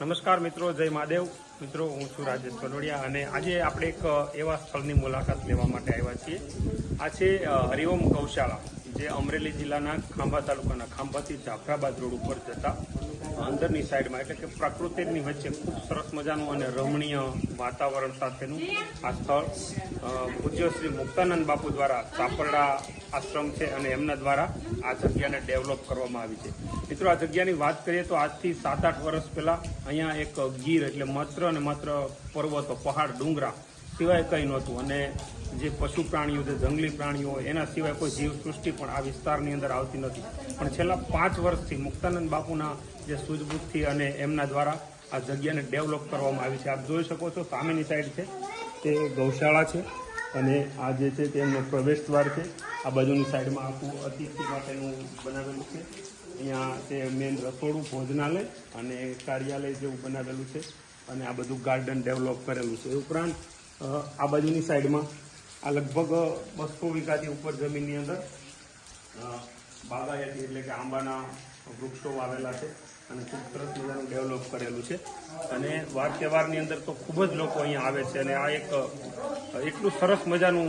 નમસ્કાર મિત્રો, જય મહાદેવ. મિત્રો, હું છું રાજેશ કનોડિયા અને આજે આપણે એક એવા સ્થળની મુલાકાત લેવા માટે આવ્યા છીએ. આ છે હરિઓમ ગૌશાળા. જે અમરેલી જિલ્લાના ખાંભા તાલુકાના ખાંભાથી જાફરાબાદ રોડ ઉપર જતા અંદરની સાઈડમાં, એટલે કે પ્રકૃતિની વચ્ચે ખૂબ સરસ મજાનું અને રમણીય વાતાવરણ સાથેનું આ સ્થળ પૂજ્ય શ્રી મુક્તાનંદ બાપુ દ્વારા સાપરડા આશ્રમ છે અને એમના દ્વારા આ જગ્યાને ડેવલપ કરવામાં આવી છે. મિત્રો, આ જગ્યાની વાત કરીએ તો આજથી સાત આઠ વર્ષ પહેલાં અહીંયા એક ગીર એટલે માત્ર અને માત્ર પર્વતો, પહાડ, ડુંગરા સિવાય કંઈ નહોતું. અને જે પશુ પ્રાણીઓ જે જંગલી પ્રાણીઓ, એના સિવાય કોઈ જીવસૃષ્ટિ પણ આ વિસ્તારની અંદર આવતી નથી. પણ છેલ્લા પાંચ વર્ષથી મુક્તાનંદ બાપુના જે સૂઝબૂછથી અને એમના દ્વારા આ જગ્યાને ડેવલપ કરવામાં આવી છે. આપ જોઈ શકો છો, સામેની સાઈડ છે, તે ગૌશાળા છે અને આ જે છે તેમનો પ્રવેશ દ્વાર છે. આ બાજુની સાઈડમાં આખું અતિથિ માટેનું બનાવેલું છે. અહીંયા તે મેન રસોડું, ભોજનાલય અને કાર્યાલય જેવું બનાવેલું છે. અને આ બધું ગાર્ડન ડેવલપ કરેલું છે. એ ઉપરાંત આ બાજુની સાઈડમાં, આ લગભગ બસો વીઘાથી ઉપર જમીનની અંદર બાગાયતી એટલે કે આંબાના વૃક્ષો વાવેલા છે અને ખૂબ સરસ મજાનું ડેવલપ કરેલું છે. અને વાર તહેવારની અંદર તો ખૂબ જ લોકો અહીંયા આવે છે અને આ એક એટલું સરસ મજાનું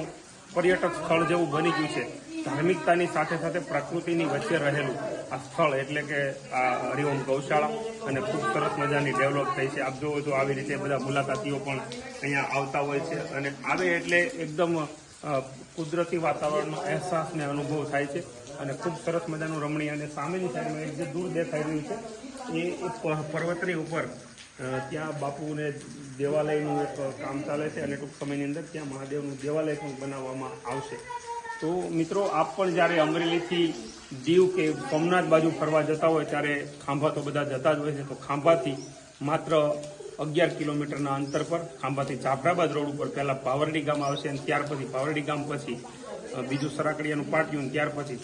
પર્યટક સ્થળ જેવું બની ગયું છે. ધાર્મિકતાની સાથે સાથે પ્રકૃતિની વચ્ચે રહેલું આ સ્થળ એટલે કે આ હરિઓમ ગૌશાળા અને ખૂબ સરસ મજાની ડેવલપ થઈ છે. આપ જોવો તો આવી રીતે બધા મુલાકાતીઓ પણ અહીંયા આવતા હોય છે અને આવે એટલે એકદમ કુદરતી વાતાવરણનો અહેસાસ ને અનુભવ થાય છે અને ખૂબ સરસ મજાનું રમણીય અને સામેની સાઈડમાં એક જે દૂર દેખાઈ રહ્યું છે, એ પર્વતની ઉપર ત્યાં બાપુને દેવાલયનું એક કામ ચાલે છે અને ટૂંક સમયની અંદર ત્યાં મહાદેવનું દેવાલય પણ બનાવવામાં આવશે. તો મિત્રો, આપ પણ જ્યારે અમરેલીથી દીવ કે સોમનાથ બાજુ ફરવા જતા હોય, ત્યારે ખાંભા તો બધા જતા જ હોય છે. તો ખાંભાથી માત્ર અગિયાર કિલોમીટરના અંતર પર, ખાંભાથી જાફરાબાદ રોડ ઉપર પહેલાં પાવરડી ગામ આવશે અને ત્યાર પછી પાવરડી ગામ પછી બીજું સરાકડીયાનું પાટિયું ત્યાર પછી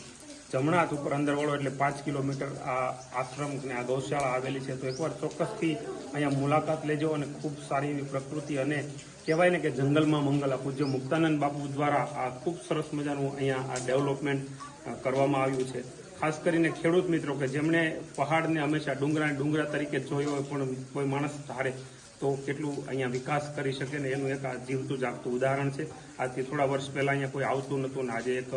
જમણા હાથ ઉપર અંદર વળો એટલે પાંચ કિલોમીટર આ આશ્રમ ને આ ગૌશાળા આવેલી છે. તો એકવાર ચોક્કસથી અહીંયા મુલાકાત લેજો અને ખૂબ સારી એવી પ્રકૃતિ અને કહેવાય ને કે જંગલમાં મંગલ આ પૂજ્ય મુક્તાનંદ બાપુ દ્વારા આ ખૂબ સરસ મજાનું અહીંયા આ ડેવલપમેન્ટ કરવામાં આવ્યું છે. ખાસ કરીને ખેડૂત મિત્રો કે જેમણે પહાડને હંમેશા ડુંગરા ડુંગરા તરીકે જોયો હોય પણ કોઈ માણસ ધારે તો કેટલું અહીંયા વિકાસ કરી શકે ને એનું એક આ જીવતું જાગતું ઉદાહરણ છે. આજથી થોડા વર્ષ પહેલાં અહીંયા કોઈ આવતું નહોતું ને આજે એક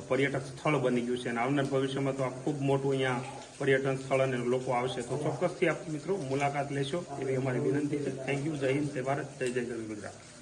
પર્યટક સ્થળ બની ગયું છે અને આવનાર ભવિષ્યમાં તો આ ખૂબ મોટું અહીંયા પર્યટન સ્થળ અને લોકો આવશે. તો ચોક્કસથી આપ મિત્રો મુલાકાત લેશો એવી અમારી વિનંતી છે. થેન્ક યુ જય હિન્દ, જય ભારત, જય જય ગરવી ગુજરાત.